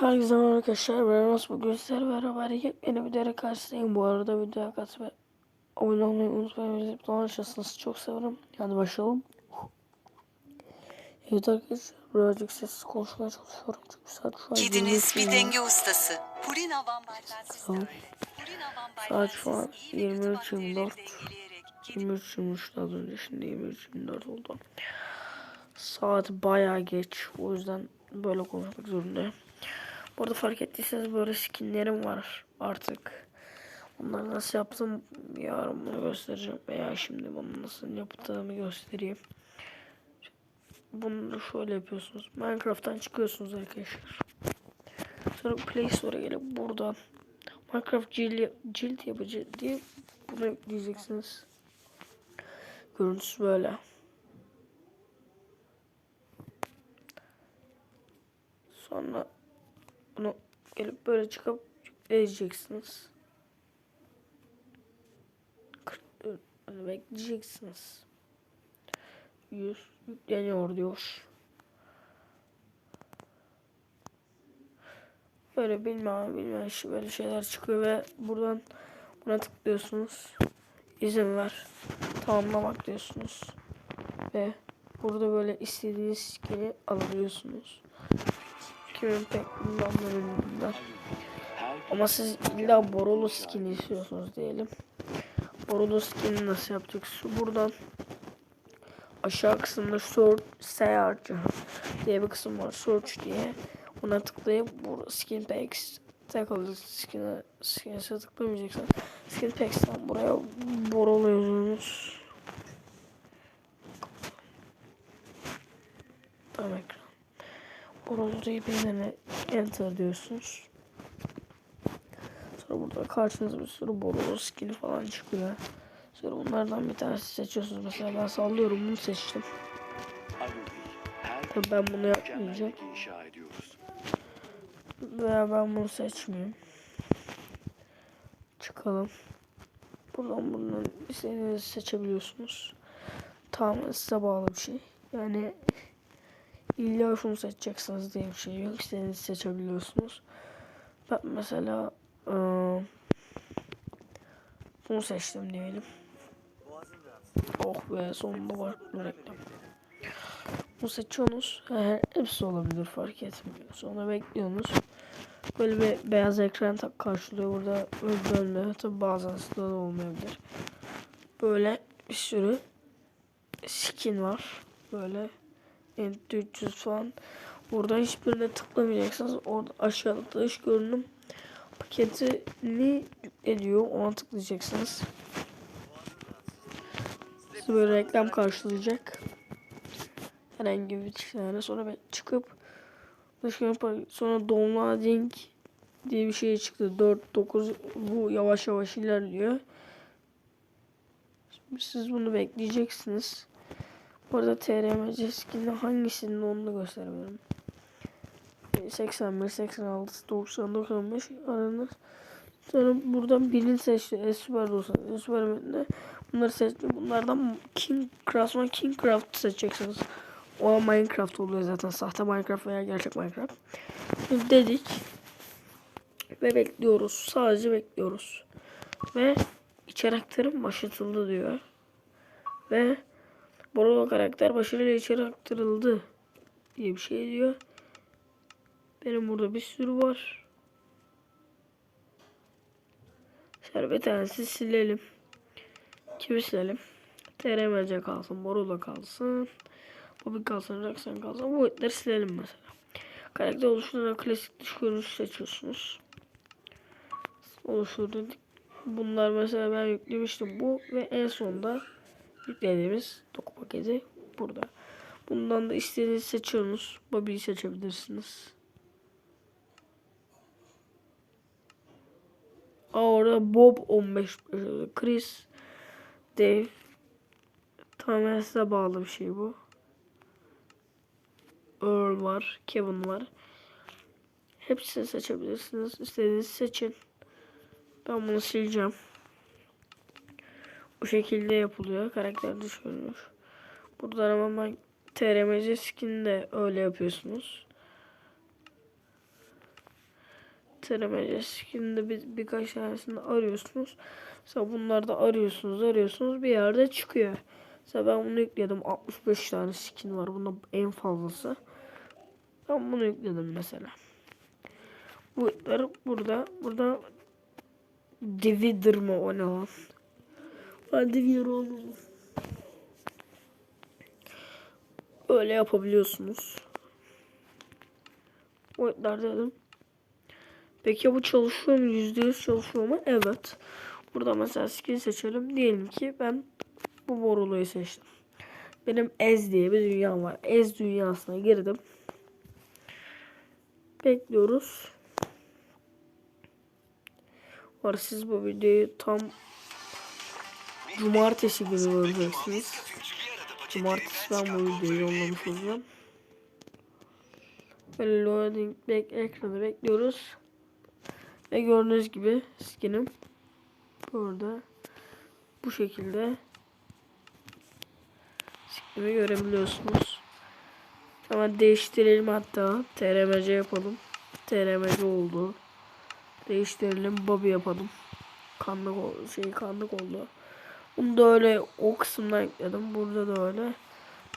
Herkese merhaba arkadaşlar. Ben Enes. Bugün sizlerle beraber yepyeni bir dere karşısındayım. Bu arada videoya katı ve abone olmayı unutmayın. Bizi dolaşırsınız. Çok severim. Hadi başlayalım. Evet arkadaşlar. Birazcık sessiz konuşmaya çalışıyorum. Çünkü saat şu an Kediniz bir 23.24. denge ustası. Purina Van Saat şu an siz iyi ve kötü 23.24. bakterileri dengeleyerek kedi 23.23 az önce. Şimdi 23.24 oldu. Saat bayağı geç. O yüzden böyle konuşmak zorundayım. Bu arada fark ettiyseniz böyle skinlerim var artık. Onları nasıl yaptım yarın bunu göstereceğim. Veya şimdi bunu nasıl yaptığımı göstereyim. Bunu şöyle yapıyorsunuz. Minecraft'tan çıkıyorsunuz arkadaşlar. Sonra Play Store'a gelip buradan Minecraft cilt, cilt yapıcı diye bunu diyeceksiniz. Görüntüsü böyle. Sonra bunu gelip böyle çıkıp yükleyeceksiniz. 44 hani bekleyeceksiniz. 100 yükleniyor diyor. Böyle bilmem bilmem şu böyle şeyler çıkıyor ve buradan buna tıklıyorsunuz. İzin ver. Tamamlamak diyorsunuz. Ve burada böyle istediğiniz skin'i alabiliyorsunuz. Kimin pek bundan. Ama siz illa borolu skin istiyorsunuz diyelim. Borolu skin'i nasıl yapacaksınız? Buradan aşağı kısımda search search diye bir kısım var. Search diye. Ona tıklayıp bu skin packs takılı skin'e skin'e tıklamayacaksın. Skin packs'ten buraya borolu yazıyorsunuz. Tamam ekran. Deyip yerine enter diyorsunuz. Sonra burada karşınıza bir sürü borolu skin falan çıkıyor. Sonra bunlardan bir tanesi seçiyorsunuz. Mesela ben sallıyorum bunu seçtim. Tabii ben bunu yapmayacağım. Veya ben bunu seçmeyeyim. Çıkalım. Buradan bunun istediğinizi seçebiliyorsunuz. Tamamen size bağlı bir şey. Yani illa şunu seçeceksiniz diye bir şey yok. İstediğinizi seçebiliyorsunuz. Ben mesela eee, bunu seçtim diyelim. Oh be sonunda var bu reklam. Bunu seçiyorsunuz. He, hepsi olabilir fark etmiyor. Sonra bekliyorsunuz. Böyle bir beyaz ekran tak karşılıyor. Burada öldürme. Tabi bazen da olmayabilir. Böyle bir sürü skin var. Böyle Ent 300 falan. Burada hiçbirine tıklamayacaksınız. Orada aşağıda dış görünüm paketini ediyor. Ona tıklayacaksınız. Size böyle reklam karşılayacak. Herhangi bir tane sonra ben çıkıp dışarı par- sonra downloading diye bir şey çıktı. 4 9 bu yavaş yavaş ilerliyor. Şimdi siz bunu bekleyeceksiniz. Bu arada TRMC skin'in hangisinin onu da gösterebilirim. 81, 86, 90, 95 aranız. Sonra buradan birini seçti. Esper olsa. Esper metni. Bunları seçti. Bunlardan King Craftsman King Craft seçeceksiniz. O Minecraft oluyor zaten. Sahte Minecraft veya gerçek Minecraft. Dedik. Ve bekliyoruz. Sadece bekliyoruz. Ve içeri aktarım başlatıldı diyor. Ve Borolo karakter başarıyla içeri aktarıldı diye bir şey diyor. Benim burada bir sürü var. Şöyle bir tanesi silelim. Kimi silelim? TRMC kalsın, Borolo kalsın. Bobby kalsın, Roxanne kalsın. Bu etleri silelim mesela. Karakter oluşturarak klasik dış görünüş seçiyorsunuz. Oluştur dedik. Bunlar mesela ben yüklemiştim bu ve en sonda yüklediğimiz doku paketi burada. Bundan da istediğinizi seçiyorsunuz. Bobby'yi seçebilirsiniz. Aa, orada Bob 15 yazıyor. Chris, Dave. Tamamen size bağlı bir şey bu. Earl var, Kevin var. Hepsini seçebilirsiniz. İstediğinizi seçin. Ben bunu sileceğim. Bu şekilde yapılıyor. Karakter dış görünüş. Buradan ama TRMC skin de öyle yapıyorsunuz. TRMC skin'de bir, birkaç tanesini arıyorsunuz. Mesela bunları da arıyorsunuz arıyorsunuz bir yerde çıkıyor. Mesela ben bunu yükledim 65 tane skin var bunda en fazlası. Ben bunu yükledim mesela. Boyutları burada burada Divider mı o ne lan? Divider olmadım. Öyle yapabiliyorsunuz. Boyutlar dedim. Peki bu çalışıyor mu? %100 çalışıyor mu? Evet. Burada mesela skin seçelim. Diyelim ki ben bu boruluyu seçtim. Benim Ez diye bir dünya var. Ez dünyasına girdim. Bekliyoruz. Var siz bu videoyu tam cumartesi günü göreceksiniz. Cumartesi ben bu videoyu yollamış olacağım. Böyle loading back ekranı bekliyoruz. Ve gördüğünüz gibi skinim burada bu şekilde skinimi görebiliyorsunuz. Hemen değiştirelim hatta. TRMC yapalım. TRMC oldu. Değiştirelim. Bobby yapalım. Kanlık oldu. Şey kanlık oldu. Bunu da öyle o kısımdan ekledim. Burada da öyle.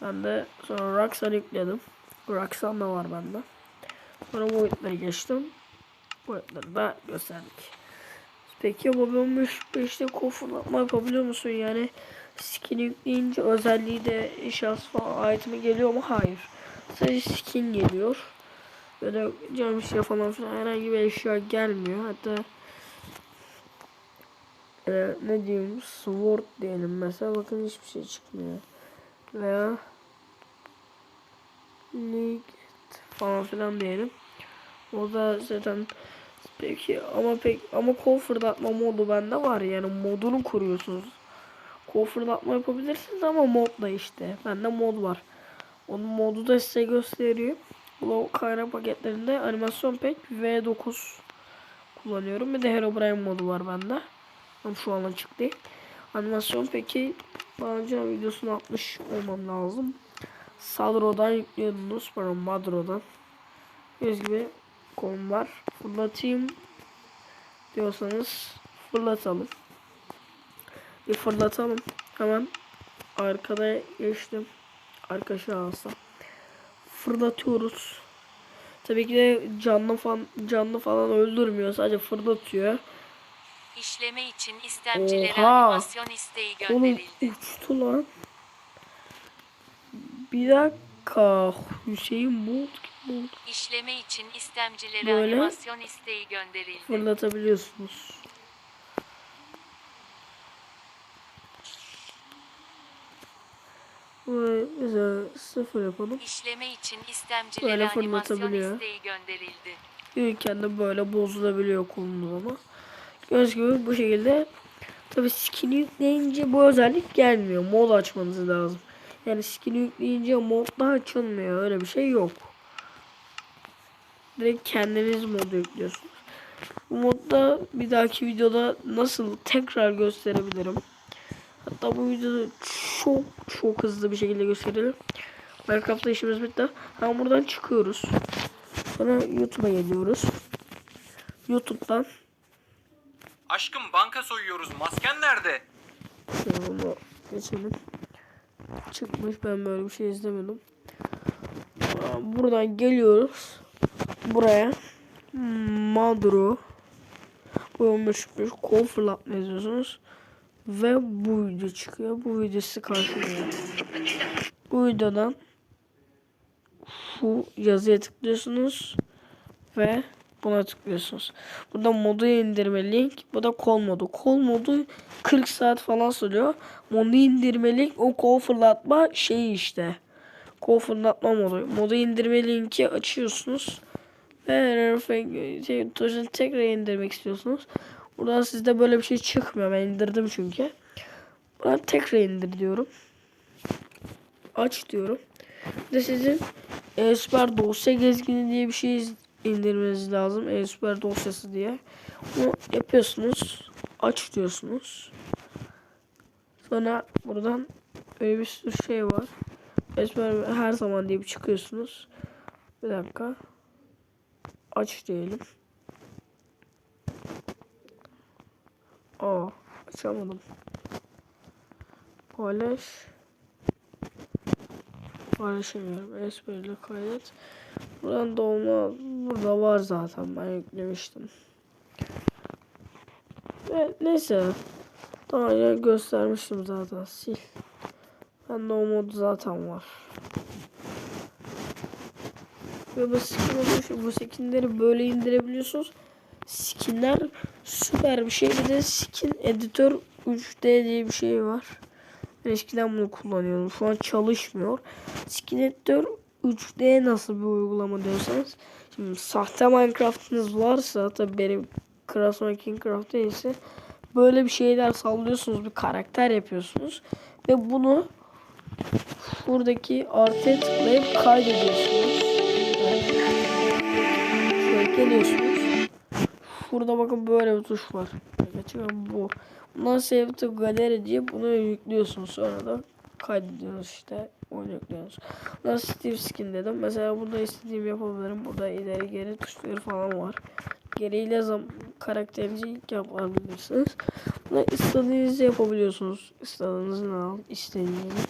Ben de sonra Roxanne yükledim. Roxanne da var bende. Sonra boyutları geçtim. Boyutları da gösterdik. Peki Bobby 15 5'te kofurlatma yapabiliyor musun? Yani skin yükleyince özelliği de eşyası falan item'i geliyor mu? Hayır. Sadece skin geliyor. Böyle cam şey falan filan herhangi bir eşya gelmiyor. Hatta e, ne diyeyim sword diyelim mesela bakın hiçbir şey çıkmıyor. Veya Nugget falan filan diyelim. O da zaten peki ama pek ama kol fırlatma modu bende var yani modunu kuruyorsunuz. Kol fırlatma yapabilirsiniz ama modla işte. Bende mod var. Onun modu da size gösteriyor. Bu kaynak paketlerinde animasyon pek V9 kullanıyorum. Bir de Herobrine modu var bende. Ama şu an değil. Animasyon peki daha önce videosunu atmış olmam lazım. Sadro'dan yüklüyordunuz. Pardon Madro'dan. Göz gibi konu var. Fırlatayım diyorsanız fırlatalım. Bir fırlatalım. Hemen arkada geçtim. Arka şahısa. Fırlatıyoruz. Tabii ki de canlı falan canlı falan öldürmüyor. Sadece fırlatıyor. İşleme için istemcilere Oha! animasyon isteği Oğlum gönderildi. uçtu lan. Bir dakika. Hüseyin Bolt Bolt İşleme için istemcilere Böyle. animasyon isteği gönderildi. fırlatabiliyorsunuz. Mesela sıfır yapalım. İşleme için istemcilere Böyle animasyon fırlatabiliyor. isteği gönderildi. Yürürken de böyle bozulabiliyor kolunuz ama. Gördüğünüz gibi bu şekilde tabi skin'i yükleyince bu özellik gelmiyor. Mod açmanız lazım. Yani skin'i yükleyince modda açılmıyor. Öyle bir şey yok. Direkt kendiniz modu yüklüyorsunuz. Bu modda bir dahaki videoda nasıl tekrar gösterebilirim. Hatta bu videoda çok çok hızlı bir şekilde gösterelim. Minecraft'ta işimiz bitti. Hemen buradan çıkıyoruz. Sonra YouTube'a geliyoruz. YouTube'dan Aşkım banka soyuyoruz. Masken nerede? şöyle geçelim. Çıkmış ben böyle bir şey izlemedim. Buradan geliyoruz. Buraya. Madro. Bu 15 kol fırlatma yazıyorsunuz. Ve bu video çıkıyor. Bu video sizi karşılıyor. Bu videodan şu yazıya tıklıyorsunuz ve buna tıklıyorsunuz. Burada modu indirme link. Bu da kol modu. Kol modu 40 saat falan sürüyor. Modu indirme link o kol fırlatma şeyi işte. Kol fırlatma modu. Modu indirme linki açıyorsunuz. Ve şey, tuşunu tekrar indirmek istiyorsunuz. Buradan sizde böyle bir şey çıkmıyor. Ben indirdim çünkü. Buradan tekrar indir diyorum. Aç diyorum. Bir sizin Esper dosya gezgini diye bir şey indirmeniz lazım. E-Süper dosyası diye. Bunu yapıyorsunuz. Aç diyorsunuz. Sonra buradan böyle bir sürü şey var. Esmer her zaman diye bir çıkıyorsunuz. Bir dakika. Aç diyelim. Aa, açamadım. Paylaş. Paylaşamıyorum. Esmer'le kaydet. Buradan dolma burada var zaten. Ben yüklemiştim. Evet neyse. Daha önce göstermiştim zaten. Sil. Bende o mod zaten var. Ve bu skin oluyor. Bu skinleri böyle indirebiliyorsunuz. Skinler süper bir şey. Bir de skin editör 3D diye bir şey var. Eskiden bunu kullanıyordum. Şu an çalışmıyor. Skin editör 3D nasıl bir uygulama diyorsanız. Şimdi sahte Minecraft'ınız varsa tabii benim Krasma Kingcraft değilse böyle bir şeyler sallıyorsunuz. Bir karakter yapıyorsunuz. Ve bunu buradaki artıya tıklayıp kaydediyorsunuz. Şöyle geliyorsunuz. Burada bakın böyle bir tuş var. Gerçekten bu. Bundan save to gallery diye bunu yüklüyorsunuz. Sonra da kaydediyorsunuz işte. Yüklüyorsunuz. Ben Steve Skin dedim. Mesela burada istediğim yapabilirim. Burada ileri geri tuşları falan var. Geriyle zam karaktercilik yapabilirsiniz. Burada istediğinizi yapabiliyorsunuz. İstediğinizi ne al, istediğinizi.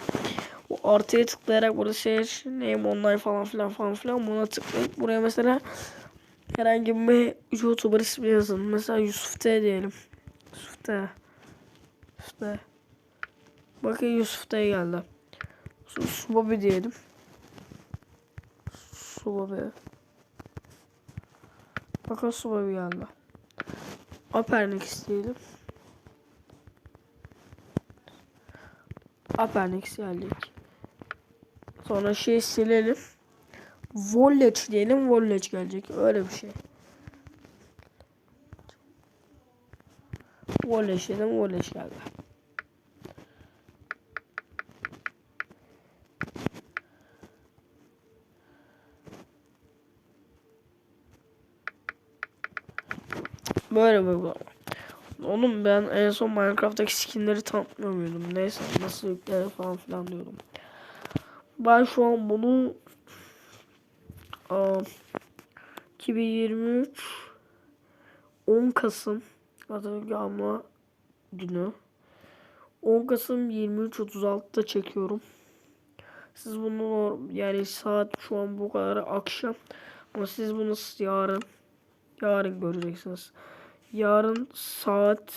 Bu artıya tıklayarak burada şey name online falan filan falan filan buna tıklayıp buraya mesela herhangi bir YouTuber ismi yazın. Mesela Yusuf T diyelim. Yusuf T. Yusuf T. Bakın Yusuf T geldi. Su- Subabi diyelim. Subabi. Bakın Subabi geldi. Apernex diyelim. Apernex geldik. Sonra şey silelim. Voltage diyelim. Voltage gelecek. Öyle bir şey. Voltage dedim. Voltage geldi. Böyle bir uygulama. Oğlum ben en son Minecraft'taki skinleri tanıtmıyor muydum? Neyse nasıl yüklenir falan filan diyordum. Ben şu an bunu aa, 2023 10 Kasım Hatırlamma günü 10 Kasım 23.36'da çekiyorum. Siz bunu yani saat şu an bu kadar akşam ama siz bunu yarın yarın göreceksiniz. Yarın saat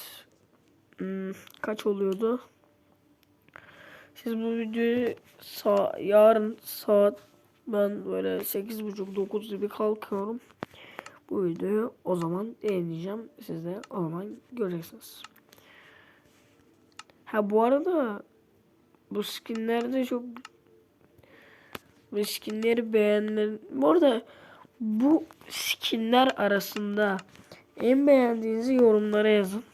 hmm, kaç oluyordu? Siz bu videoyu sa yarın saat ben böyle 8.30-9 gibi kalkıyorum. Bu videoyu o zaman yayınlayacağım. Siz de o zaman göreceksiniz. Ha bu arada bu skinler de çok bu skinleri beğenenler bu arada bu skinler arasında en beğendiğinizi yorumlara yazın.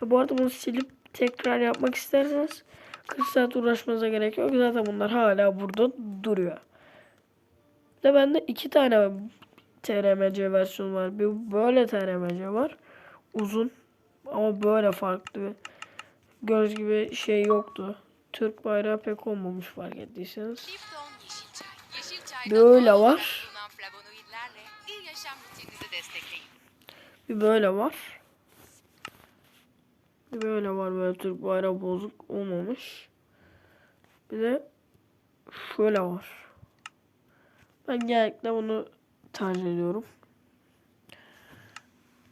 Ha, bu arada bunu silip tekrar yapmak isterseniz 40 saat uğraşmanıza gerek yok. Zaten bunlar hala burada duruyor. De bende iki tane TRMC versiyonu var. Bir böyle TRMC var. Uzun ama böyle farklı bir göz gibi şey yoktu. Türk bayrağı pek olmamış fark ettiyseniz. Böyle var. Bir böyle var. Bir böyle var böyle Türk bayrağı bozuk olmamış. Bir de şöyle var. Ben genellikle bunu tercih ediyorum.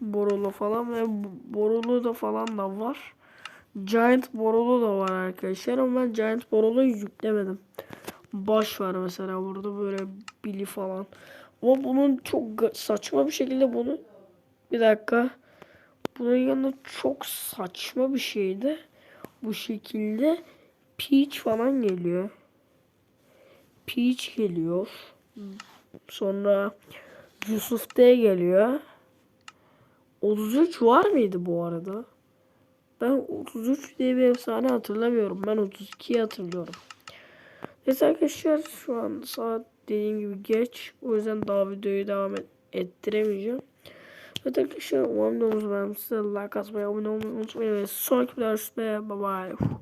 Borolo falan ve Borolo da falan da var. Giant Borolo da var arkadaşlar ama ben Giant Borolo'yu yüklemedim. Baş var mesela burada böyle Billy falan. Ama bunun çok saçma bir şekilde bunu bir dakika. Bunun yanında çok saçma bir şeydi. Bu şekilde Peach falan geliyor. Peach geliyor. Sonra Yusuf D geliyor. 33 var mıydı bu arada? Ben 33 diye bir efsane hatırlamıyorum. Ben 32'yi hatırlıyorum. Neyse arkadaşlar şu an saat dediğim gibi geç. O yüzden daha videoyu devam et- ettiremeyeceğim. Evet arkadaşlar umarım videomuzu beğenmişsiniz. Like atmayı, abone olmayı unutmayın. Ve sonraki videoda görüşmek üzere. Bye bye.